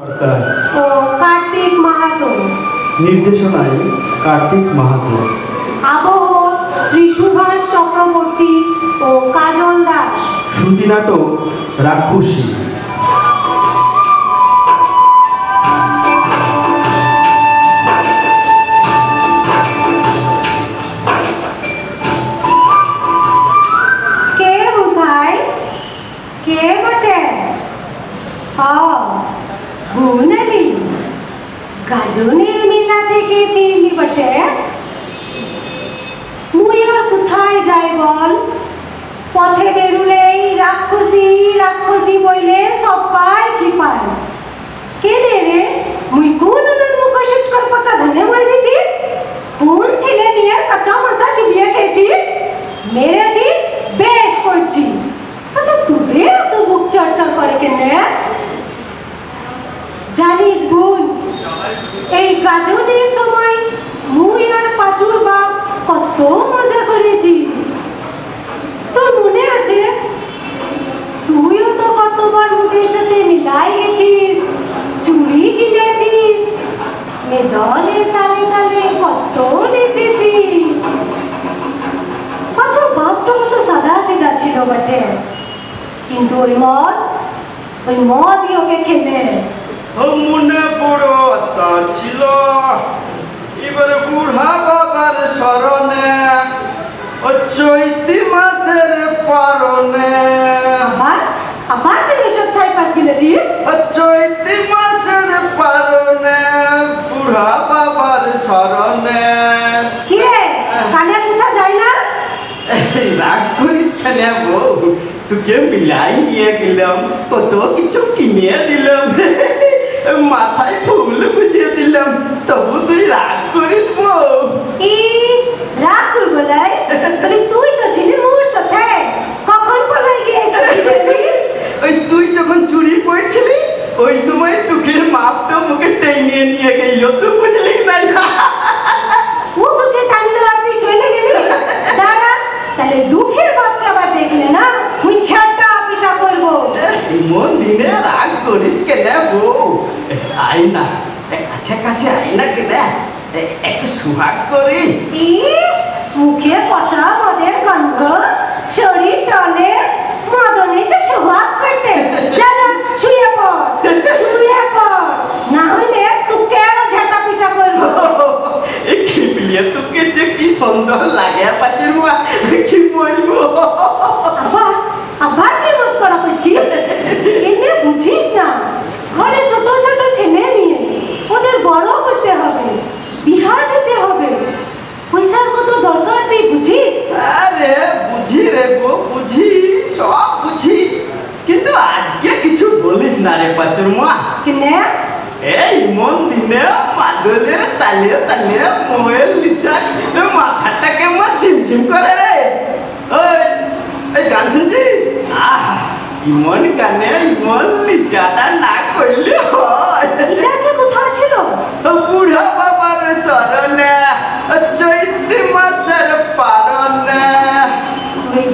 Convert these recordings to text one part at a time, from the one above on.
সরকার। ও কার্তিক মাহাতো। নির্দেশনায় কার্তিক মাহাতো। আবহ শ্রী সুভাষ চক্রবর্তী ও কাজল দাস। শ্রুতি নাটক রাক্ষসী। কে কোথায়? কে বটে? ও গুণালি। গাজনের মেলা থেকে ফিরলি বটে মুই আর কোথায় যাই বল? পথে বেরুলেই রাক্ষসী রাক্ষসী বইলে সবাই কি পায়? কেনে রে? মুই কোন মুখ শুট কর কথা ধনে দিছি? কোন ছেলে মেয়ের কাঁচা মাথা চিবিয়ে খেয়েছি? মেরেছি, বেশ করছি। তাতে তোদের তো বুক চরচর করে কেনে জানিস বোন, এই গাজনের সময় মুই আর পাঁচুর বাপ কত মজা করেছি। তোর মনে আছে? তুইও তো কতবার মুখের সাথে মিলাই গেছিস চুড়ি কিনেছিস, মেদলে তালে তালে কত নেচেছিস। পাঁচুর বাপটা তো সাদা সিধা ছিল বটে, কিন্তু ওই মদ, ওই মদই ওকে খেলে। মনে বড় আশা ছিল। এবার বুড়া বাবার স্মরণে ও চৈতি মাসের পারণে। আবার? আবার তুই এসব ছাই পাশ গিলেছিস? ও চৈতি মাসের পারণে বুড়া বাবার স্মরণে। কি রে? কানে কোথা যায় না? রাগ করিস কেন বউ তোকে মিলাই নিয়ে গেলাম কত কিছু কিনে দিলাম। মাথায় ফুল বুঝিয়ে দিলাম তবু তুই রাগ করিস বউ ইস রাগ করব বলি তুই তো ছিলি মোর সাথে। কখন গিয়ে ওই তুই যখন চুরি পড়ছিলি ওই সময় তোকে মাপ তো মুখে টেনে নিয়ে গেল তুই বুঝলি না। ও তোকে আর তুই চলে গেলি? দাঁড়া তাহলে দুঃখের বাপকে আবার দেখলে না মুই ছাটা পিটা করব মন দিনে রাগ করিস কেন বউ? আয়না কাছে কাছে আয়না কেন? একটু সুহাগ করি। ইস মুখে পচা মদের গন্ধ। শরীর টলে মদনে যে সোহাগ করতে। যা যা শুয়ে পড় শুয়ে পড়। না হইলে তোকে আরও ঝাঁটা পিটা করব খিপলিয়ে তোকে যে কি সুন্দর লাগে পাচির মা কি বলব আবার আবার কি মস্করা করছিস এনে বুঝিস না ঘরে ছোট ছোট ছেলে মেয়ে ওদের বড় করতে হবে বিহার দিতে হবে পয়সার কত দরকার তুই বুঝিস আরে বুঝি রে গো বুঝি সব বুঝি কিন্তু আজকে কিছু বলিস না রে পাচুর মা কেনে এই মন দিনে মাদলের তালে তালে মোয়েল লিচা। মাথাটা কেমন ঝিমঝিম করে রে? ওই গান শুনছিস? আহ ইমন গানে ইমন লিচাটা না করলে হয়। এটা কি কোথা ছিল বুড়া বাবার স্মরণে চৈতি মাসের পারণে।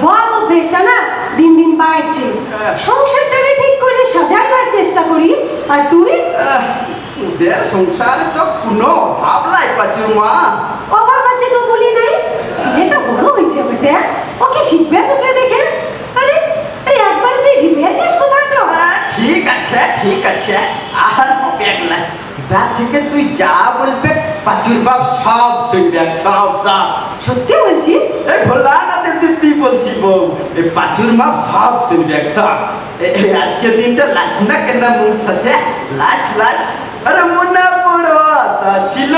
বল অভ্যেসটা না দিন দিন বাড়ছে। সংসারটাকে ঠিক করে সাজাইবার চেষ্টা করি আর তুই? ওদের সংসারে তো কোনো অভাব নাই পাচুর মা। অভাব আছে তো বলি নাই। ছেলেটা বড় হয়েছে বেটে ওকে শিখবে তোকে দেখে। আরে আরে একবার তুই ভেবেছিস কোথাটা? ঠিক আছে ঠিক আছে। আর পেগলা এবার থেকে তুই যা বলবে পাচুর বাপ সব শুনবে সব সব। সত্যি বলছিস? ভোলা না তুই বলছি বউ। এই পাচুর মাপ সব শুনবে সব এ- এই দিনটা লাজ না কেন মোর সাথে? লাজ লাজ। আরে মনে বড়, আশা ছিল।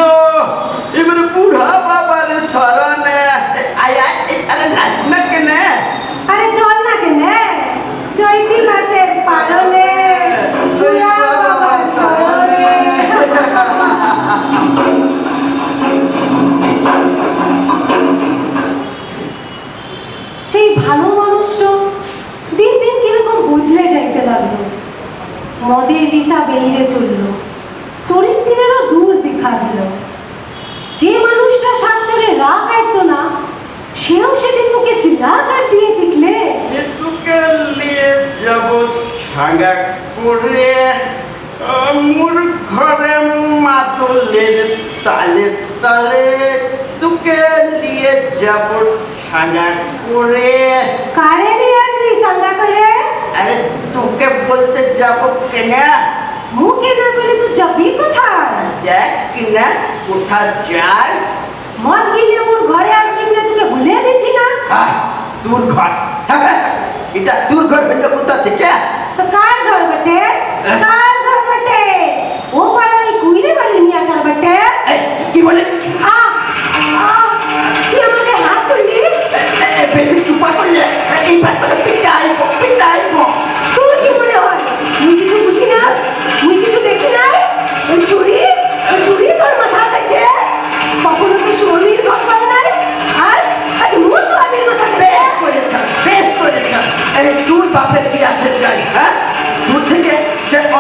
এবার বুড়া বাবার স্মরণে। আয় আয় আরে লাজ না কেন? আরে সাঙ্গা করে মোর ঘরে মাতুলের তালে তালে তোকে নিয়ে যাব সাজা করে কারে নিয়ে আসবি সাঙ্গা করে আরে তোকে বলতে যাব কেনা মুখে না বলে তো যাবি কোথায় দেখ কিনা কোথা যায় মন গিলে মোর ঘরে আসবি না তোকে ভুলে দিছি না আহ, তোর ঘর এটা তোর ঘর হইল কোথা থেকে? তো কার ঘর বটে? কার ঘর বটে? ও পাড়ার এই কুইরে বাড়ির মিয়াটার বটে। কি বলে? আ তুই আমাকে হাত তুললি? বেশি চুপা করলে এইবার তোকে পিটাইব পিটাইব। তোর কি মনে হয়? মুই কিছু বুঝি না? মুই কিছু দেখি না ওই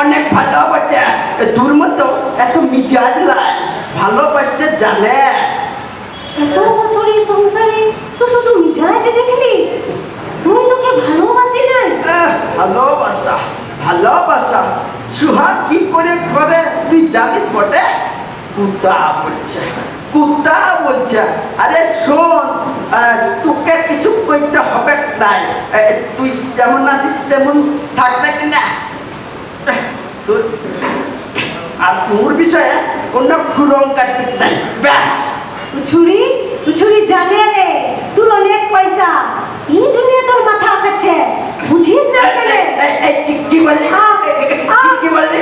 অনেক ভালোবাসে তোর মতো এত মিজাজ লাই ভালোবাসতে জানে। এত বছরের সংসারে তো শুধু মিজাজ দেখলি? মুই তোকে ভালোবাসি আহ, ভালোবাসা ভালোবাসা। সুহাগ কি করে করে তুই জানিস বটে? কুত্তা বলছে কুত্তা বলছে। আরে শোন তোকে কিছু কইতে হবে নাই। এ, তুই যেমন আছিস তেমন থাক না কিনা আর মোর বিষয়ে কোনো খুরং কাটতে নাই ব্যাস ছুরি ছুরি জানে রে তোর অনেক পয়সা এই জন্য তোর মাথা বুঝিস না কেন কি- বললি কি- বললি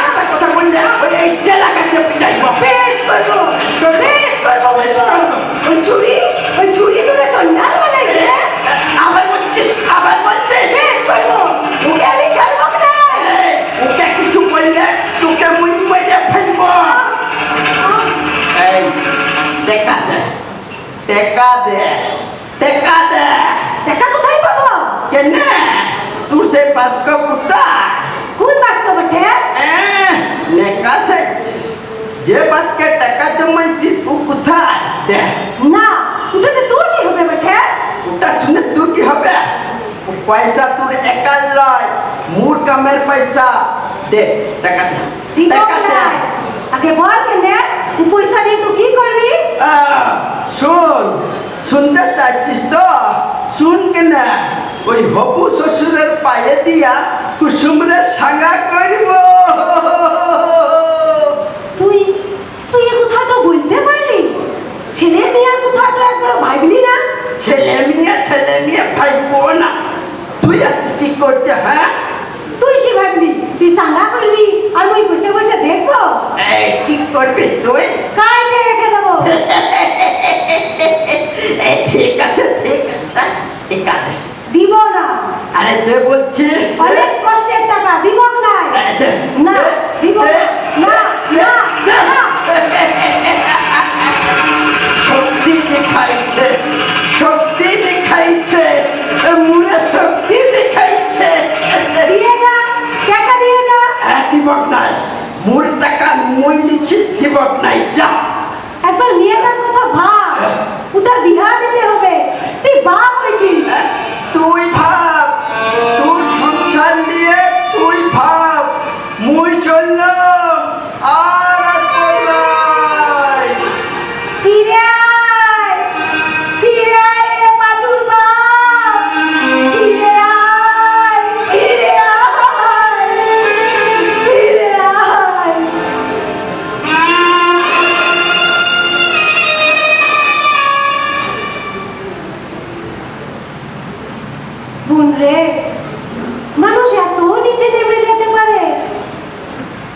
একটা কথা বললে ওই এই জেলাকাতে পিটাইব বেশ করব, বেশ করব বলব। ওই চুরি, ওই চুরি তোরা চন্ডাল বানাইছে। আবার বলছিস আবার বলছিস বেশ করব, ওকে আমি ছাড়বো না। এই, ওকে কিছু বললে তোকে মুই মেরে ফেলব এই টেকা দে টেকা দে টেকা দে টাকা কোথায় পাবো? কেন তোর সে বাস্ক কুত্তা কোন বাস্তব বটে? এহ, নেকা সেছিস যে বাস্কে টাকা জমাইছিস ও কোথায় দে না, ওটাতে তোর কি হবে বটে? ওটা শুনে তোর কি হবে ও পয়সা তোর একার লয় মোর কামের পয়সা দে টাকা দে দিব টাকা দে না। আগে বল কেনে ও পয়সা দিয়ে তুই কি করবি? শোন শুনতে চাইছিস তো? শুন কেনা ওই হবু শ্বশুরের পায়ে দিয়া কুসুমরে সাঙ্গা করব। তুই তুই এ কথাটা বলতে পারলি? ছেলে মেয়ের কথাটা একবার ভাবলি না? ছেলে মেয়ে ছেলে মেয়ে ভাইবো না। তুই আছিস কি করতে হ্যাঁ? তুই কি ভাবলি? তুই সাঙ্গা করবি? আর মুই বসে বসে দেখব? এই কি করবি তুই? কাটে রেখে দেবো। এই ঠিক আছে ঠিক আছে ঠিক আছে। দিব না। আরে দে বলছি দে। অনেক কষ্টের টাকা দিব না না দিব না না না শক্তি দেখাইছে শক্তি দেখাইছে মুরে শক্তি দেখাইছে। দিয়ে যা। দিবক নাই। মোর টাকা মই লিখি দিবক নাই। যা। একবার মেয়েটার কথা ভাব। ওটার বিহা দিতে হবে। তুই বাপ হয়েছিস। হ্যাঁ, তুই ভাব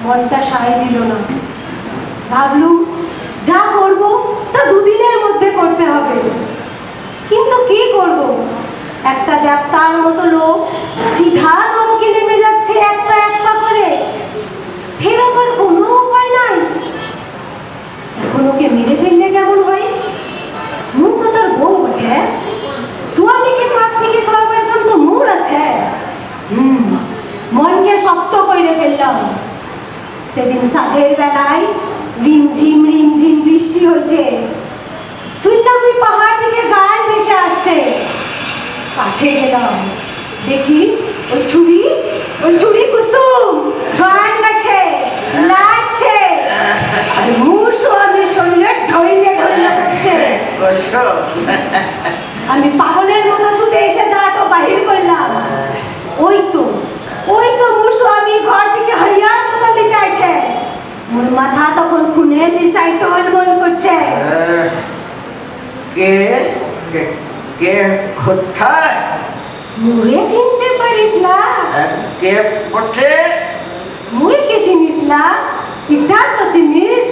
মনটা সায় দিল না। ভাবলুম যা করব তা দুদিনের মধ্যে করতে হবে। কিন্তু কি করব? একটা দেবতার মতো লোক সিধা নরকে নেমে যাচ্ছে একটা একটা করে। ফের আবার কোনো উপায় নাই। এখন ওকে মেরে ফেললে কেমন হয়? মুখ তার বউ ওঠে স্বামীকে পাপ থেকে সরাবার তো মোর আছে। হুম, মনকে শক্ত করে ফেললাম। সেদিন সাজের বেলায় রিমঝিম রিমঝিম বৃষ্টি হয়েছে। শুনলাম ওই পাহাড় থেকে গান ভেসে আসছে। কাছে গেলাম। দেখি ওই ছুরি ওই ছুরি কুসুম গান গাছে লাগছে আর মোর স্বামীর শরীরে ঢইলে ঢইলে যাচ্ছে আমি পাগলের মতো ছুটে এসে দাঁড়াটো বাহির করলাম। ওই তো ওই তো মোর স্বামী ঘর থেকে হরিয়ার মতো দিতে আছে মোর মাথা তখন খুনের নিশাই টলমল করছে। কে কে- কোথায়? মুরে চিনতে পারিস না। আহ, কে পথে মুই কে চিনিস না। ইটা তো চিনিস।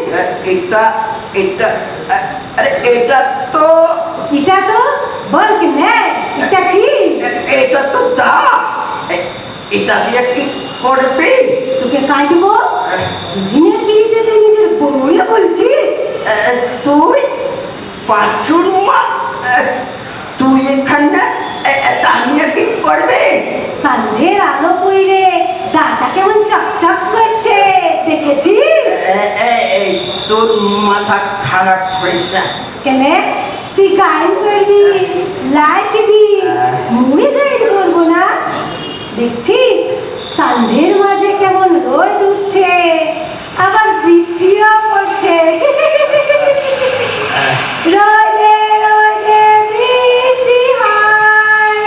এটা এটা আহ, আরে এটা তো ইটা তো বল নে কি? এটা তো দা। এটা দিয়ে কি করবি? তোকে কাটবো? দিনের বিলিতে তুই বলছিস? তুই পাঁচুর মা তুই এখানে এটা কি করবি? সঞ্জের আলো পড়ে দাঁটা কেমন চকচক করছে দেখেছিস? তোর মাথা খারাপ হয়েছে। কেনে? তুই গান করবি লাচবি মুই গান করব না? দেখছিস? সঞ্জের মাঝে কেমন রোদ উঠছে। বৃষ্টিও পড়ছে। রোদে রোদে বৃষ্টি হয়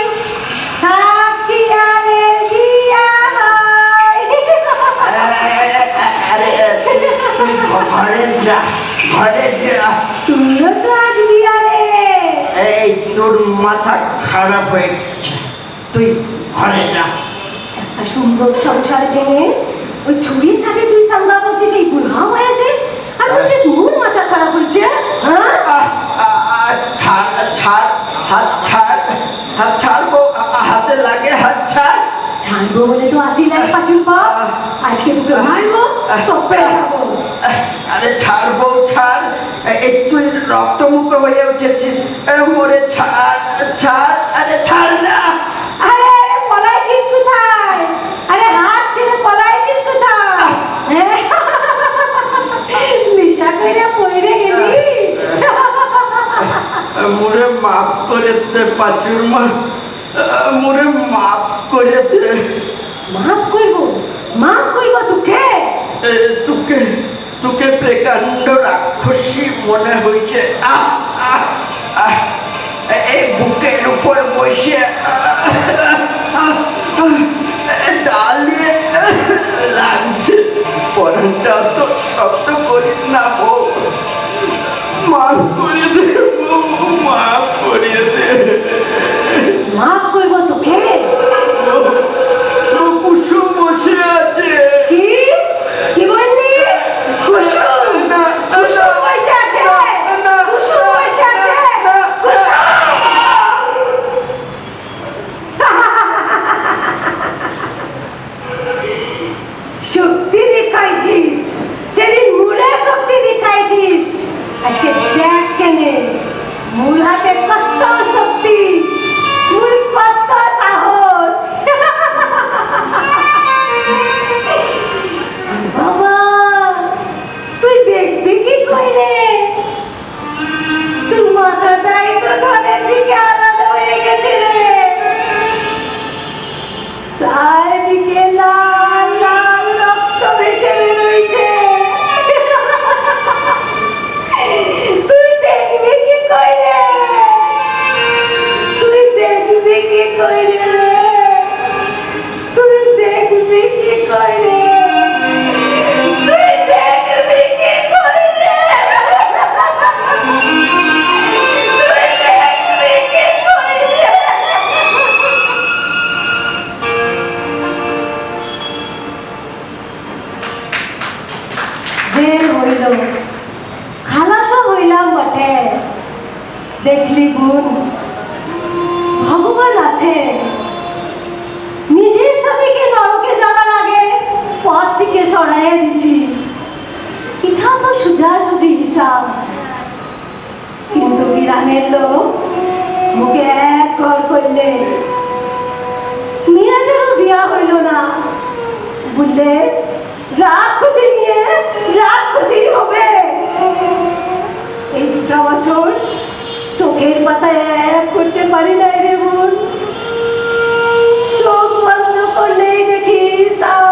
কাক শিয়ালের দিয়া হয়। ঘরে যা ঘরে যা। তুইও তো আজ বিয়ারে এই তোর মাথা খারাপ হয়ে গেছে। তুই ঘরে যা। একটা সুন্দর সংসার ভেঙে ওই ছুরির সাথে তুই সাঙ্গা করছিস এই বুড়া বয়সে? আর বলছিস মোর মাথা খারাপ হচ্ছে হ্যাঁ? হাত ছাড় হাত ছাড়বো আ- আ- হাতে লাগে হাত ছাড়। ছাড়বো বলে তো আসি নাই পাচুর বাপ আজকে তোকে মারবো তবে আরে ছাড়বো ছাড়। এ- এই তুই রক্তমুখ হয়ে উঠেছিস। মরে ছাড় ছাড়। আরে ছাড় না আরে আরে পলাইছিস কোথায় আরে হাত ছেড়ে পলাইছিস কোথায় হ্যাঁ? নিশা করে পড়ে গেলি মুরে মাফ করে দে পাচুর মা মুরে মাফ করে দে। মাফ করব? মাফ করব তোকে? তোকে তোকে প্রকাণ্ড রাক্ষসী মনে হয়েছে। আহ, আহ, এই বুকের উপর বসে আহ, লাগছে পরনটা তো শব্দ করিস না বউ। মাফ করে দে মাফ করে দে। মাফ করব তোকে? হইলে? মিয়াটারও বিয়া হইল না। বুঝলে? রাগ খুশি নিয়ে রাগ খুশি হবে। এই দুটা বছর চোখের পাতা এক করতে পারি নাই রে বোন। চোখ বন্ধ করলেই দেখি সাও